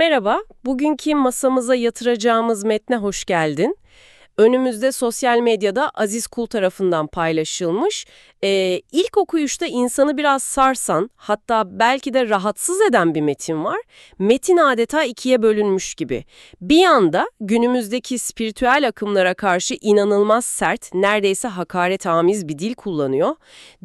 Merhaba, bugünkü masamıza yatıracağımız metne hoş geldin. Önümüzde sosyal medyada Aziz Kul tarafından paylaşılmış, ee, ilk okuyuşta insanı biraz sarsan, hatta belki de rahatsız eden bir metin var. Metin adeta ikiye bölünmüş gibi. Bir yanda günümüzdeki spiritüel akımlara karşı inanılmaz sert, neredeyse hakaretamiz bir dil kullanıyor.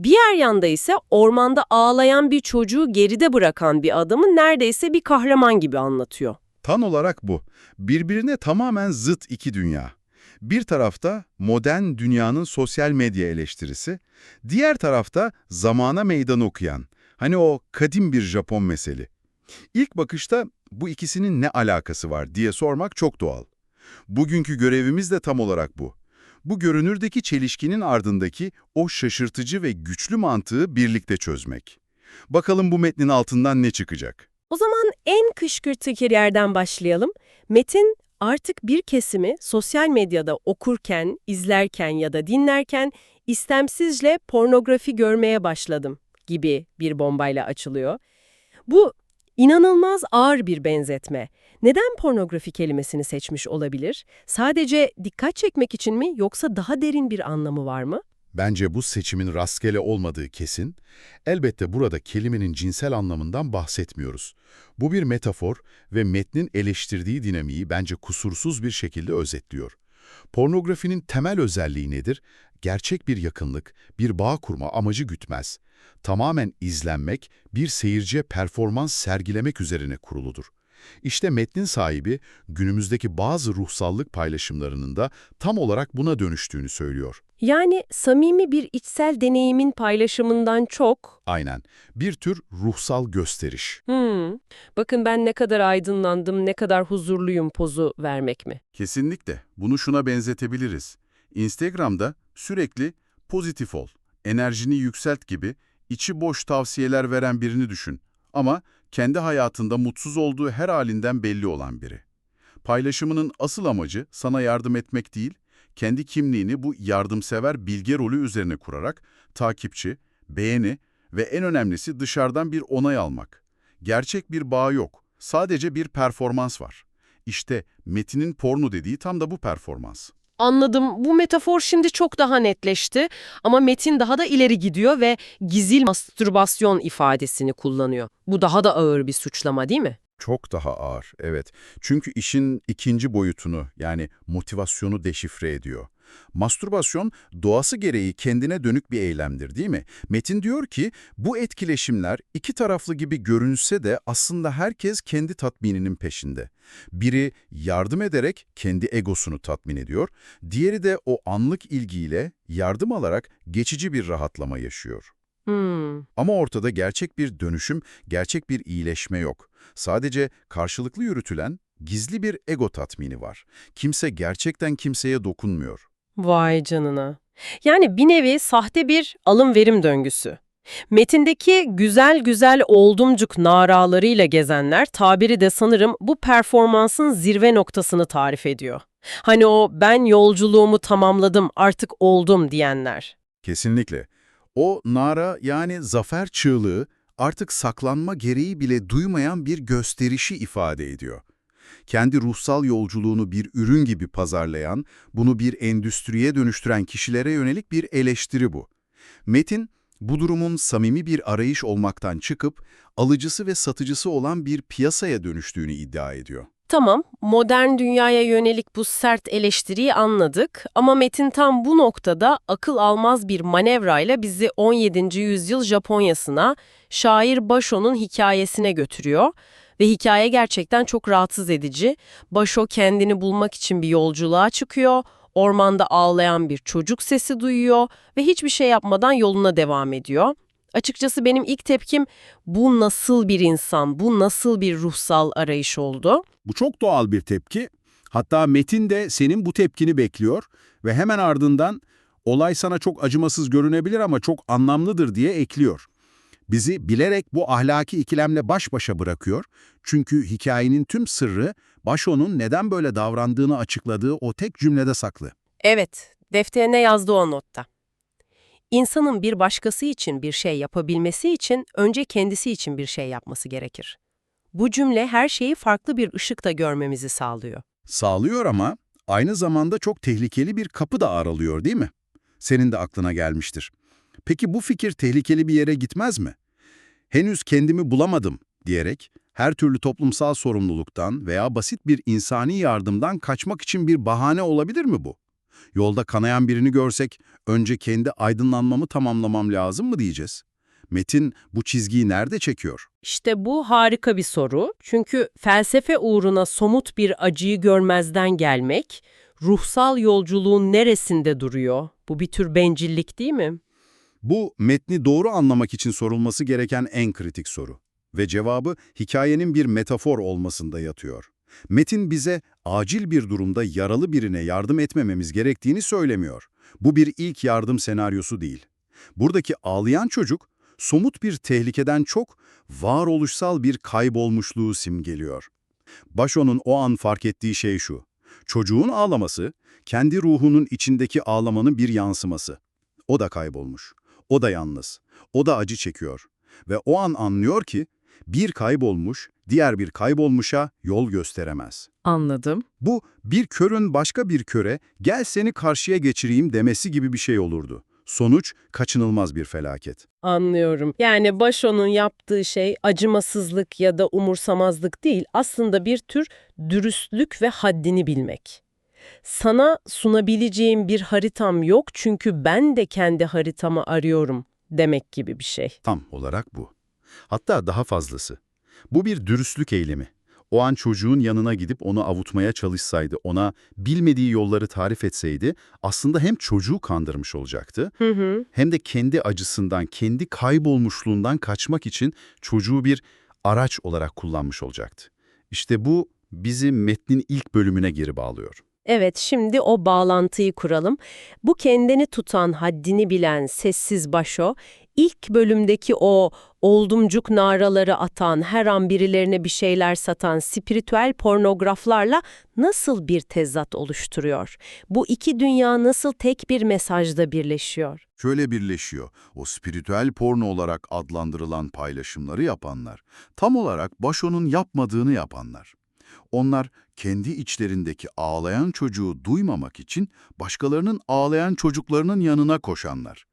Diğer yanda ise ormanda ağlayan bir çocuğu geride bırakan bir adamı neredeyse bir kahraman gibi anlatıyor. Tam olarak bu. Birbirine tamamen zıt iki dünya. Bir tarafta modern dünyanın sosyal medya eleştirisi, diğer tarafta zamana meydan okuyan, hani o kadim bir Japon meseli. İlk bakışta bu ikisinin ne alakası var diye sormak çok doğal. Bugünkü görevimiz de tam olarak bu. Bu görünürdeki çelişkinin ardındaki o şaşırtıcı ve güçlü mantığı birlikte çözmek. Bakalım bu metnin altından ne çıkacak? O zaman en kışkırtıcı yerden başlayalım. Metin artık bir kesimi sosyal medyada okurken, izlerken ya da dinlerken istemsizce pornografi görmeye başladım gibi bir bombayla açılıyor. Bu inanılmaz ağır bir benzetme. Neden pornografi kelimesini seçmiş olabilir? Sadece dikkat çekmek için mi yoksa daha derin bir anlamı var mı? Bence bu seçimin rastgele olmadığı kesin. Elbette burada kelimenin cinsel anlamından bahsetmiyoruz. Bu bir metafor ve metnin eleştirdiği dinamiği bence kusursuz bir şekilde özetliyor. Pornografinin temel özelliği nedir? Gerçek bir yakınlık, bir bağ kurma amacı gütmez. Tamamen izlenmek, bir seyirciye performans sergilemek üzerine kuruludur. İşte metnin sahibi günümüzdeki bazı ruhsallık paylaşımlarının da tam olarak buna dönüştüğünü söylüyor. Yani samimi bir içsel deneyimin paylaşımından çok Aynen. Bir tür ruhsal gösteriş. Hmm, bakın ben ne kadar aydınlandım, ne kadar huzurluyum pozu vermek mi? Kesinlikle. Bunu şuna benzetebiliriz. Instagram'da sürekli pozitif ol, enerjini yükselt gibi içi boş tavsiyeler veren birini düşün. Ama kendi hayatında mutsuz olduğu her halinden belli olan biri. Paylaşımının asıl amacı sana yardım etmek değil, kendi kimliğini bu yardımsever bilge rolü üzerine kurarak takipçi, beğeni ve en önemlisi dışarıdan bir onay almak. Gerçek bir bağ yok, sadece bir performans var. İşte Metin'in porno dediği tam da bu performans. Anladım. Bu metafor şimdi çok daha netleşti ama metin daha da ileri gidiyor ve gizil mastürbasyon ifadesini kullanıyor. Bu daha da ağır bir suçlama değil mi? Çok daha ağır, evet. Çünkü işin ikinci boyutunu yani motivasyonu deşifre ediyor. Mastürbasyon doğası gereği kendine dönük bir eylemdir değil mi? Metin diyor ki bu etkileşimler iki taraflı gibi görünse de aslında herkes kendi tatmininin peşinde. Biri yardım ederek kendi egosunu tatmin ediyor, diğeri de o anlık ilgiyle yardım alarak geçici bir rahatlama yaşıyor. Hmm. Ama ortada gerçek bir dönüşüm, gerçek bir iyileşme yok. Sadece karşılıklı yürütülen gizli bir ego tatmini var. Kimse gerçekten kimseye dokunmuyor. Vay canına. Yani bir nevi sahte bir alım-verim döngüsü. Metindeki güzel güzel oldumcuk naralarıyla gezenler tabiri de sanırım bu performansın zirve noktasını tarif ediyor. Hani o ben yolculuğumu tamamladım artık oldum diyenler. Kesinlikle. O nara yani zafer çığlığı artık saklanma gereği bile duymayan bir gösterişi ifade ediyor. Kendi ruhsal yolculuğunu bir ürün gibi pazarlayan, bunu bir endüstriye dönüştüren kişilere yönelik bir eleştiri bu. Metin, bu durumun samimi bir arayış olmaktan çıkıp, alıcısı ve satıcısı olan bir piyasaya dönüştüğünü iddia ediyor. Tamam, modern dünyaya yönelik bu sert eleştiriyi anladık ama Metin tam bu noktada akıl almaz bir manevrayla bizi 17. yüzyıl Japonya'sına, şair Basho'nun hikayesine götürüyor. Ve hikaye gerçekten çok rahatsız edici. Basho kendini bulmak için bir yolculuğa çıkıyor, ormanda ağlayan bir çocuk sesi duyuyor ve hiçbir şey yapmadan yoluna devam ediyor. Açıkçası benim ilk tepkim bu nasıl bir insan, bu nasıl bir ruhsal arayış oldu? Bu çok doğal bir tepki. Hatta Metin de senin bu tepkini bekliyor ve hemen ardından olay sana çok acımasız görünebilir ama çok anlamlıdır diye ekliyor. Bizi bilerek bu ahlaki ikilemle baş başa bırakıyor. Çünkü hikayenin tüm sırrı Basho'nun neden böyle davrandığını açıkladığı o tek cümlede saklı. Evet, defterine yazdı o notta. İnsanın bir başkası için bir şey yapabilmesi için önce kendisi için bir şey yapması gerekir. Bu cümle her şeyi farklı bir ışıkta görmemizi sağlıyor. Sağlıyor ama aynı zamanda çok tehlikeli bir kapı da aralıyor değil mi? Senin de aklına gelmiştir. Peki bu fikir tehlikeli bir yere gitmez mi? Henüz kendimi bulamadım diyerek her türlü toplumsal sorumluluktan veya basit bir insani yardımdan kaçmak için bir bahane olabilir mi bu? Yolda kanayan birini görsek önce kendi aydınlanmamı tamamlamam lazım mı diyeceğiz? Metin bu çizgiyi nerede çekiyor? İşte bu harika bir soru. Çünkü felsefe uğruna somut bir acıyı görmezden gelmek, ruhsal yolculuğun neresinde duruyor? Bu bir tür bencillik değil mi? Bu metni doğru anlamak için sorulması gereken en kritik soru. Ve cevabı hikayenin bir metafor olmasında yatıyor. Metin bize acil bir durumda yaralı birine yardım etmememiz gerektiğini söylemiyor. Bu bir ilk yardım senaryosu değil. Buradaki ağlayan çocuk, somut bir tehlikeden çok varoluşsal bir kaybolmuşluğu simgeliyor. Başo'nun o an fark ettiği şey şu. Çocuğun ağlaması, kendi ruhunun içindeki ağlamanın bir yansıması. O da kaybolmuş. O da yalnız. O da acı çekiyor. Ve o an anlıyor ki bir kaybolmuş, diğer bir kaybolmuşa yol gösteremez. Anladım. Bu bir körün başka bir köre gel seni karşıya geçireyim demesi gibi bir şey olurdu. Sonuç kaçınılmaz bir felaket. Anlıyorum. Yani Başo'nun yaptığı şey acımasızlık ya da umursamazlık değil, aslında bir tür dürüstlük ve haddini bilmek. Sana sunabileceğim bir haritam yok çünkü ben de kendi haritamı arıyorum demek gibi bir şey. Tam olarak bu. Hatta daha fazlası. Bu bir dürüstlük eylemi. O an çocuğun yanına gidip onu avutmaya çalışsaydı, ona bilmediği yolları tarif etseydi aslında hem çocuğu kandırmış olacaktı Hı hı. hem de kendi acısından, kendi kaybolmuşluğundan kaçmak için çocuğu bir araç olarak kullanmış olacaktı. İşte bu bizi metnin ilk bölümüne geri bağlıyor. Evet, şimdi o bağlantıyı kuralım. Bu kendini tutan, haddini bilen sessiz Başo, ilk bölümdeki o oldumcuk naraları atan, her an birilerine bir şeyler satan spiritüel pornograflarla nasıl bir tezat oluşturuyor? Bu iki dünya nasıl tek bir mesajda birleşiyor? Şöyle birleşiyor. O spiritüel porno olarak adlandırılan paylaşımları yapanlar, tam olarak Başo'nun yapmadığını yapanlar. Onlar kendi içlerindeki ağlayan çocuğu duymamak için başkalarının ağlayan çocuklarının yanına koşanlar.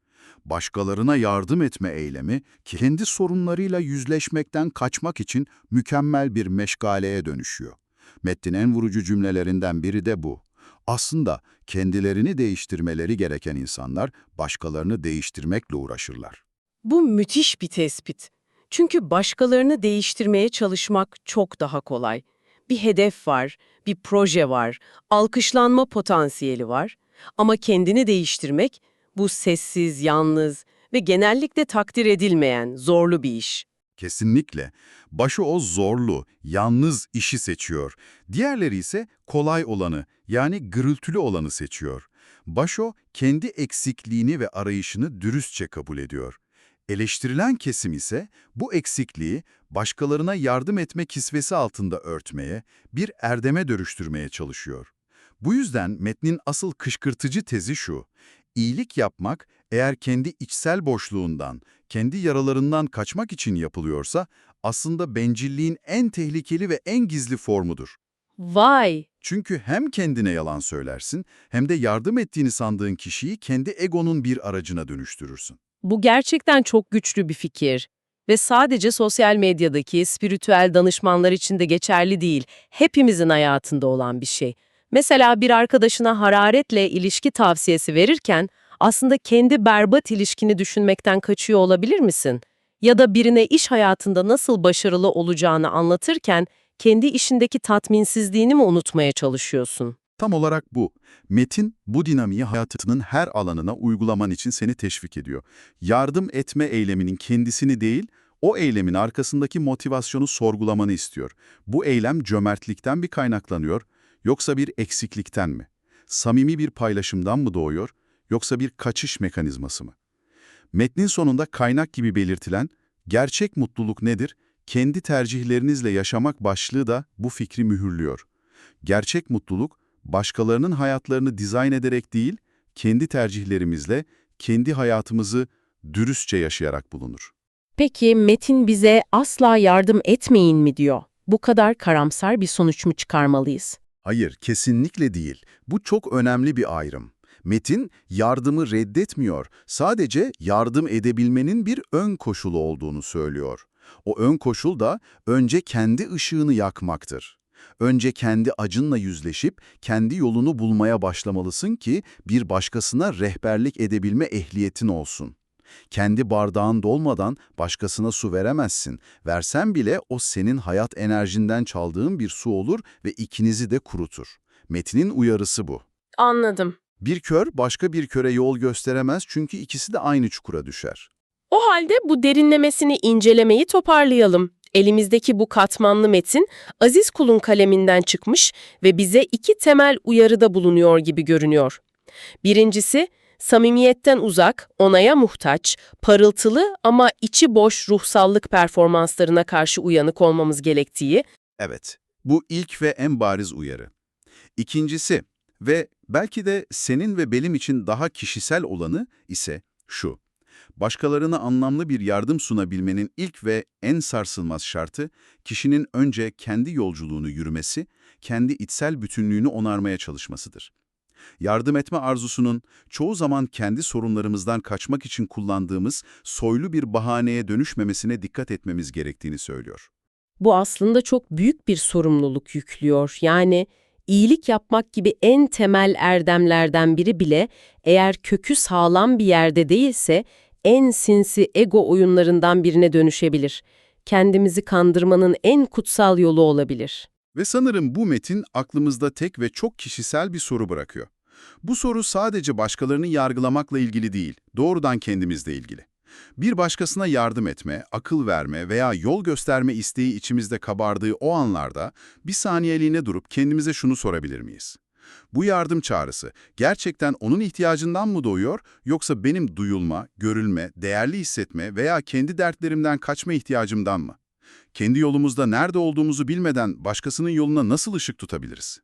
Başkalarına yardım etme eylemi kendi sorunlarıyla yüzleşmekten kaçmak için mükemmel bir meşgaleye dönüşüyor. Metnin en vurucu cümlelerinden biri de bu. Aslında kendilerini değiştirmeleri gereken insanlar başkalarını değiştirmekle uğraşırlar. Bu müthiş bir tespit. Çünkü başkalarını değiştirmeye çalışmak çok daha kolay. Bir hedef var, bir proje var, alkışlanma potansiyeli var. Ama kendini değiştirmek, bu sessiz, yalnız ve genellikle takdir edilmeyen zorlu bir iş. Kesinlikle. Başı o zorlu, yalnız işi seçiyor. Diğerleri ise kolay olanı, yani gürültülü olanı seçiyor. Başo kendi eksikliğini ve arayışını dürüstçe kabul ediyor. Eleştirilen kesim ise bu eksikliği başkalarına yardım etme kisvesi altında örtmeye, bir erdeme dönüştürmeye çalışıyor. Bu yüzden metnin asıl kışkırtıcı tezi şu, iyilik yapmak eğer kendi içsel boşluğundan, kendi yaralarından kaçmak için yapılıyorsa aslında bencilliğin en tehlikeli ve en gizli formudur. Vay! Çünkü hem kendine yalan söylersin hem de yardım ettiğini sandığın kişiyi kendi egonun bir aracına dönüştürürsün. Bu gerçekten çok güçlü bir fikir. Ve sadece sosyal medyadaki spiritüel danışmanlar için de geçerli değil, hepimizin hayatında olan bir şey. Mesela bir arkadaşına hararetle ilişki tavsiyesi verirken aslında kendi berbat ilişkini düşünmekten kaçıyor olabilir misin? Ya da birine iş hayatında nasıl başarılı olacağını anlatırken kendi işindeki tatminsizliğini mi unutmaya çalışıyorsun? Tam olarak bu. Metin, bu dinamiği hayatının her alanına uygulaman için seni teşvik ediyor. Yardım etme eyleminin kendisini değil, o eylemin arkasındaki motivasyonu sorgulamanı istiyor. Bu eylem cömertlikten bir kaynaklanıyor, yoksa bir eksiklikten mi? Samimi bir paylaşımdan mı doğuyor, yoksa bir kaçış mekanizması mı? Metnin sonunda kaynak gibi belirtilen, gerçek mutluluk nedir? Kendi tercihlerinizle yaşamak başlığı da bu fikri mühürlüyor. Gerçek mutluluk, başkalarının hayatlarını dizayn ederek değil, kendi tercihlerimizle, kendi hayatımızı dürüstçe yaşayarak bulunur. Peki Metin bize asla yardım etmeyin mi diyor? bu kadar karamsar bir sonuç mu çıkarmalıyız? Hayır, kesinlikle değil. Bu çok önemli bir ayrım. Metin, yardımı reddetmiyor, sadece yardım edebilmenin bir ön koşulu olduğunu söylüyor. O ön koşul da önce kendi ışığını yakmaktır. Önce kendi acınla yüzleşip kendi yolunu bulmaya başlamalısın ki bir başkasına rehberlik edebilme ehliyetin olsun. Kendi bardağın dolmadan başkasına su veremezsin. Versen bile o senin hayat enerjinden çaldığın bir su olur ve ikinizi de kurutur. Metinin uyarısı bu. Anladım. Bir kör başka bir köre yol gösteremez çünkü ikisi de aynı çukura düşer. O halde bu derinlemesini incelemeyi toparlayalım. Elimizdeki bu katmanlı metin Aziz Kul'un kaleminden çıkmış ve bize iki temel uyarıda bulunuyor gibi görünüyor. Birincisi, samimiyetten uzak, onaya muhtaç, parıltılı ama içi boş ruhsallık performanslarına karşı uyanık olmamız gerektiği, Evet, bu ilk ve en bariz uyarı. İkincisi ve belki de senin ve benim için daha kişisel olanı ise şu. Başkalarına anlamlı bir yardım sunabilmenin ilk ve en sarsılmaz şartı, kişinin önce kendi yolculuğunu yürümesi, kendi içsel bütünlüğünü onarmaya çalışmasıdır. Yardım etme arzusunun çoğu zaman kendi sorunlarımızdan kaçmak için kullandığımız soylu bir bahaneye dönüşmemesine dikkat etmemiz gerektiğini söylüyor. bu aslında çok büyük bir sorumluluk yüklüyor. Yani iyilik yapmak gibi en temel erdemlerden biri bile eğer kökü sağlam bir yerde değilse en sinsi ego oyunlarından birine dönüşebilir. Kendimizi kandırmanın en kutsal yolu olabilir. Ve sanırım bu metin aklımızda tek ve çok kişisel bir soru bırakıyor. Bu soru sadece başkalarını yargılamakla ilgili değil, doğrudan kendimizle ilgili. Bir başkasına yardım etme, akıl verme veya yol gösterme isteği içimizde kabardığı o anlarda bir saniyeliğine durup kendimize şunu sorabilir miyiz? Bu yardım çağrısı gerçekten onun ihtiyacından mı doğuyor yoksa benim duyulma, görülme, değerli hissetme veya kendi dertlerimden kaçma ihtiyacımdan mı? Kendi yolumuzda nerede olduğumuzu bilmeden başkasının yoluna nasıl ışık tutabiliriz?